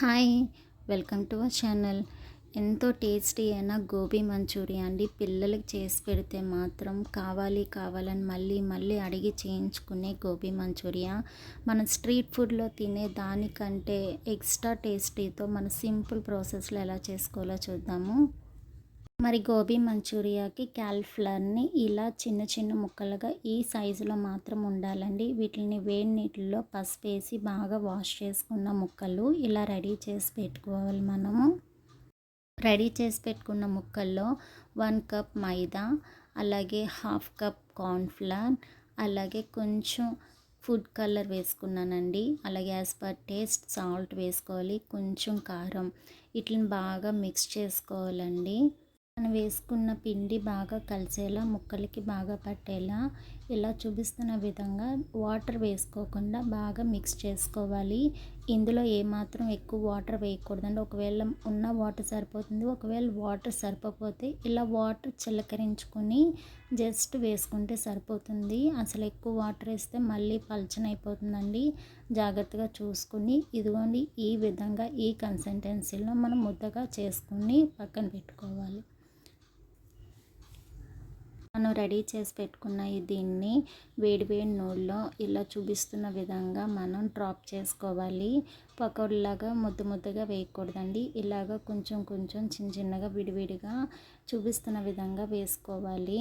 Hi welcome to our channel. ఎంతో tasty అయిన gobi Manchuria అండి. పిల్లలకి చేసి పెడితే మాత్రం కావాలి కావాలని మళ్ళీ మళ్ళీ అడిగి చేయించుకునే గోబీ మంచూరియా. మన స్ట్రీట్ ఫుడ్లో తినే దానికంటే ఎక్స్ట్రా టేస్టీతో మన సింపుల్ ప్రాసెస్లో ఎలా చేసుకోవాలో చూద్దాము. మరి గోబీ మంచూరియాకి క్యాలిఫ్లవర్ని ఇలా చిన్న చిన్న ముక్కలుగా ఈ సైజులో మాత్రం ఉండాలండి. వీటిని వేడి నీటిలో పసుపు వేసి బాగా వాష్ చేసుకున్న ముక్కలు ఇలా రెడీ చేసి పెట్టుకోవాలి మనము. రెడీ చేసి పెట్టుకున్న ముక్కల్లో వన్ కప్ మైదా అలాగే హాఫ్ కప్ కార్న్ఫ్లవర్ అలాగే కొంచెం ఫుడ్ కలర్ వేసుకున్నానండి. అలాగే యాజ్ పర్ టేస్ట్ సాల్ట్ వేసుకోవాలి కొంచెం కారం. ఇట్లని బాగా మిక్స్ చేసుకోవాలండి. మనం వేసుకున్న పిండి బాగా కలిసేలా ముక్కలకి బాగా పట్టేలా ఇలా చూపిస్తున్న విధంగా వాటర్ వేసుకోకుండా బాగా మిక్స్ చేసుకోవాలి. ఇందులో ఏమాత్రం ఎక్కువ వాటర్ వేయకూడదండి. ఒకవేళ ఉన్న వాటర్ సరిపోతుంది ఒకవేళ వాటర్ సరిపోతే ఇలా వాటర్ చిలకరించుకొని జస్ట్ వేసుకుంటే సరిపోతుంది. అసలు ఎక్కువ వాటర్ వేస్తే మళ్ళీ పలచనైపోతుందండి జాగ్రత్తగా చూసుకుని ఇదిగోండి ఈ విధంగా ఈ కన్సిస్టెన్సీలో మనం ముద్దగా చేసుకుని పక్కన పెట్టుకోవాలి. మనం రెడీ చేసి పెట్టుకున్న దీన్ని వేడివేడి నూళ్ళలో నూనెలో ఇలా చూపిస్తున్న విధంగా మనం డ్రాప్ చేసుకోవాలి. పకోడీలాగా ముద్ద ముద్దగా వేయకూడదండి. ఇలాగ కొంచెం కొంచెం చిన్న చిన్నగా విడివిడిగా చూపిస్తున్న విధంగా వేసుకోవాలి.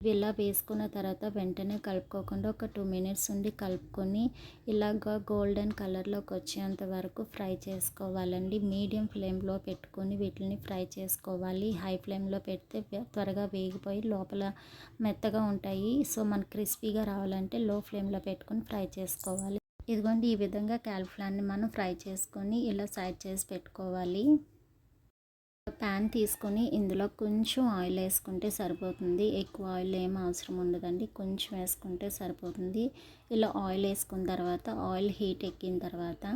ఇలా వేసుకున్న తర్వాత వెంటనే కలుపుకోకుండా ఒక టూ మినిట్స్ ఉండి కలుపుకొని ఇలాగ గోల్డెన్ కలర్లోకి వచ్చేంత వరకు ఫ్రై చేసుకోవాలండి. మీడియం ఫ్లేమ్లో పెట్టుకొని వీటిని ఫ్రై చేసుకోవాలి. హై ఫ్లేమ్లో పెడితే త్వరగా వేగిపోయి లోపల మెత్తగా ఉంటాయి. సో మనకు క్రిస్పీగా రావాలంటే లో ఫ్లేమ్లో పెట్టుకొని ఫ్రై చేసుకోవాలి. ఇదిగోండి ఈ విధంగా క్యాలిఫ్లవర్ని మనం ఫ్రై చేసుకొని ఇలా సైడ్ చేసి పెట్టుకోవాలి. ప్యాన్ తీసుకొని ఇందులో కొంచెం ఆయిల్ వేసుకుంటే సరిపోతుంది. ఎక్కువ ఆయిల్ ఏం అవసరం ఉండదండి. కొంచెం వేసుకుంటే సరిపోతుంది. ఇలా ఆయిల్ వేసుకున్న తర్వాత ఆయిల్ హీట్ ఎక్కిన తర్వాత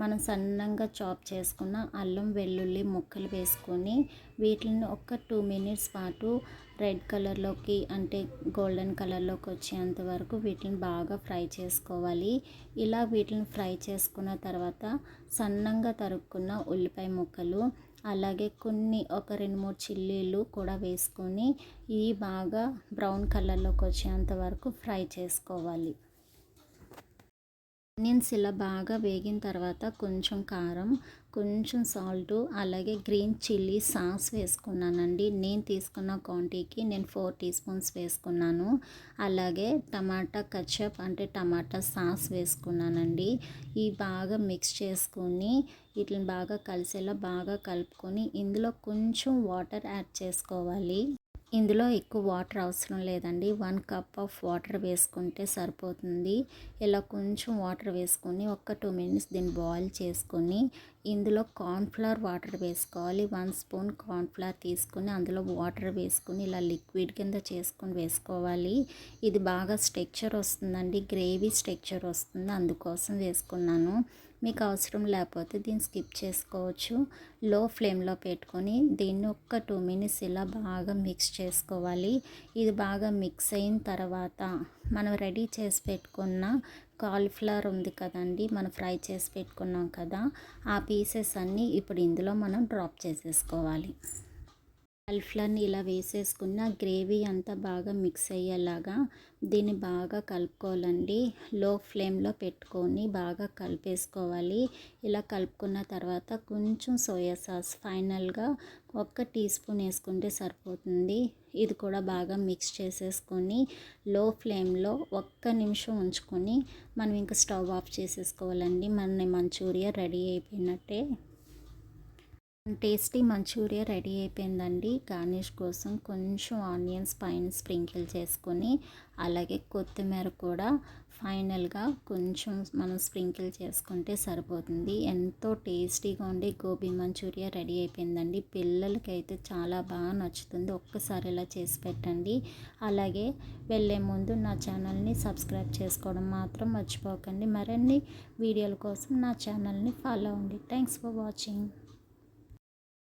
మనం సన్నంగా చాప్ చేసుకున్న అల్లం వెల్లుల్లి ముక్కలు వేసుకొని వీటిని ఒక టూ మినిట్స్ పాటు రెడ్ కలర్లోకి అంటే గోల్డెన్ కలర్లోకి వచ్చేంత వరకు వీటిని బాగా ఫ్రై చేసుకోవాలి. ఇలా వీటిని ఫ్రై చేసుకున్న తర్వాత సన్నంగా తరుక్కున్న ఉల్లిపాయ ముక్కలు అలాగే కొన్ని ఒక రెండు మూడు చిల్లీలు కూడా వేసుకొని ఇవి బాగా బ్రౌన్ కలర్లోకి వచ్చేంత వరకు ఫ్రై చేసుకోవాలి. ఆనియన్స్ ఇలా బాగా వేగిన తర్వాత కొంచెం కారం కొంచెం సాల్ట్ అలాగే గ్రీన్ చిల్లీ సాస్ వేసుకున్నానండి. నేను తీసుకున్న క్వాంటిటీకి నేను ఫోర్ టీ స్పూన్స్ వేసుకున్నాను. అలాగే టమాటా కచ్చప్ అంటే టమాటా సాస్ వేసుకున్నానండి. ఈ బాగా మిక్స్ చేసుకొని వీటిని బాగా కలిసేలా బాగా కలుపుకొని ఇందులో కొంచెం వాటర్ యాడ్ చేసుకోవాలి. ఇందులో ఎక్కువ వాటర్ అవసరం లేదండి. వన్ కప్ ఆఫ్ వాటర్ వేసుకుంటే సరిపోతుంది. ఇలా కొంచెం వాటర్ వేసుకొని ఒక్క టూ మినిట్స్ దీన్ని బాయిల్ చేసుకొని ఇందులో కార్న్ఫ్లవర్ వాటర్ వేసుకోవాలి. వన్ స్పూన్ కార్న్ఫ్లవర్ తీసుకొని అందులో వాటర్ వేసుకుని ఇలా లిక్విడ్ కింద చేసుకొని వేసుకోవాలి. ఇది బాగా స్ట్రక్చర్ వస్తుందండి. గ్రేవీ స్ట్రక్చర్ వస్తుంది. అందుకోసం వేసుకున్నాను. మీకు అవసరం లేకపోతే దీన్ని స్కిప్ చేసుకోవచ్చు. లో ఫ్లేమ్లో పెట్టుకొని దీన్ని ఒక్క టూ మినిట్స్ ఇలా బాగా మిక్స్ చేసుకోవాలి. ఇది బాగా మిక్స్ అయిన తర్వాత మనం రెడీ చేసి పెట్టుకున్న కాలీఫ్లవర్ ఉంది కదండి మనం ఫ్రై చేసి పెట్టుకున్నాం కదా ఆ పీసెస్ అన్నీ ఇప్పుడు ఇందులో మనం డ్రాప్ చేసేసుకోవాలి. కాలీఫ్లవర్ని ఇలా వేసేసుకున్న గ్రేవీ అంతా బాగా మిక్స్ అయ్యేలాగా దీన్ని బాగా కలుపుకోవాలండి. లో ఫ్లేమ్లో పెట్టుకొని బాగా కలిపేసుకోవాలి. ఇలా కలుపుకున్న తర్వాత కొంచెం సోయా సాస్ ఫైనల్గా ఒక్క టీ స్పూన్ వేసుకుంటే సరిపోతుంది. ఇది కూడా బాగా మిక్స్ చేసేసుకొని లో ఫ్లేమ్లో ఒక్క నిమిషం ఉంచుకొని మనం ఇంకా స్టవ్ ఆఫ్ చేసేసుకోవాలండి. మన మంచూరియా రెడీ అయిపోయినట్టే. టేస్టీ మంచూరియా రెడీ అయిపోయిందండి. గార్నిష్ కోసం కొంచెం ఆనియన్స్ పైన స్ప్రింకిల్ చేసుకొని అలాగే కొత్తిమీర కూడా ఫైనల్గా కొంచెం మనం స్ప్రింకిల్ చేసుకుంటే సరిపోతుంది. ఎంతో టేస్టీగా ఉండే గోబీ మంచూరియా రెడీ అయిపోయిందండి. పిల్లలకైతే చాలా బాగా నచ్చుతుంది. ఒక్కసారి ఇలా చేసి పెట్టండి. అలాగే వెళ్ళే ముందు నా ఛానల్ని సబ్స్క్రైబ్ చేసుకోవడం మాత్రం మర్చిపోకండి. మరిన్ని వీడియోల కోసం నా ఛానల్ని ఫాలో అవ్వండి. Thanks for watching.